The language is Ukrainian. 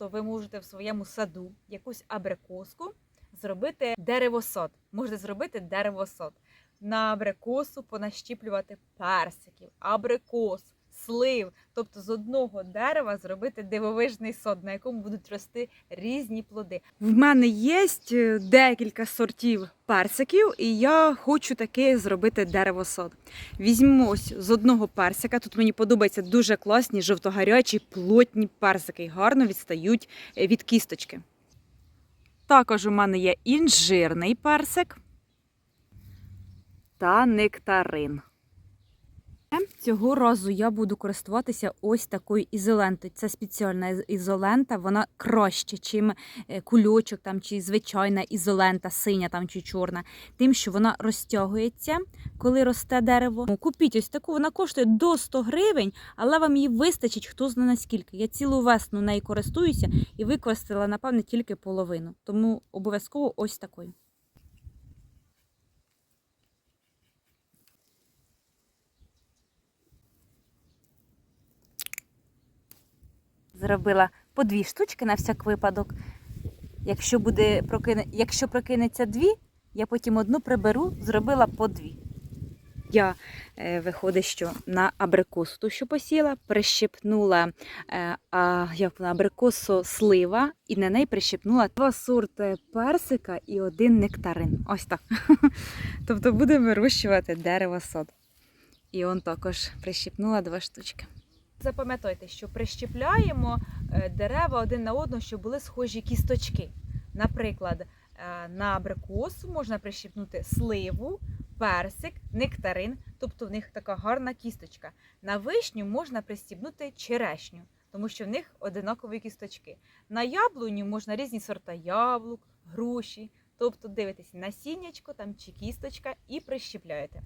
Тобто ви можете в своєму саду якусь абрикоску зробити деревосад. Можете зробити деревосад. На абрикосу понащіплювати персиків, абрикос, слив. Тобто з одного дерева зробити дивовижний сад, на якому будуть рости різні плоди. В мене є е, декілька сортів персиків, і я хочу таки зробити деревосад. Візьму ось з одного персика. Тут мені подобаються дуже класні жовтогарячі плотні персики, гарно відстають е, від кісточки. Також у мене є інжирний персик та нектарин. Цього разу я буду користуватися ось такою ізолентою. Це спеціальна ізолента, вона краще, чим е, кульочок там, чи звичайна ізолента, синя там, чи чорна, тим, що вона розтягується, коли росте дерево. Ну, Купіть ось таку, вона коштує до 100 гривень, але вам її вистачить хто знає наскільки. Я цілу весну нею користуюся і використала, напевне, тільки половину. Тому обов'язково ось такою. Зробила по дві штучки на всяк випадок. Якщо буде прокине... Якщо прокинеться дві, я потім одну приберу, зробила по дві. Я е, виходить, що на абрикосу ту, що посіла, прищепнула е, а, як вона, абрикосу слива і на неї прищепнула два сорти персика і один нектарин. Ось так. тобто буде вирощувати дерево сад. І он також прищепнула два штучки. Запам'ятайте, що прищепляємо е, дерева один на одного, щоб були схожі кісточки. Наприклад, е, на абрикосу можна прищепнути сливу, персик, нектарин, тобто в них така гарна кісточка. На вишню можна пристібнути черешню, тому що в них одинакові кісточки. На яблуню можна різні сорта яблук, груші. Тобто дивитесь насіннячко там чи кісточка і прищепляєте.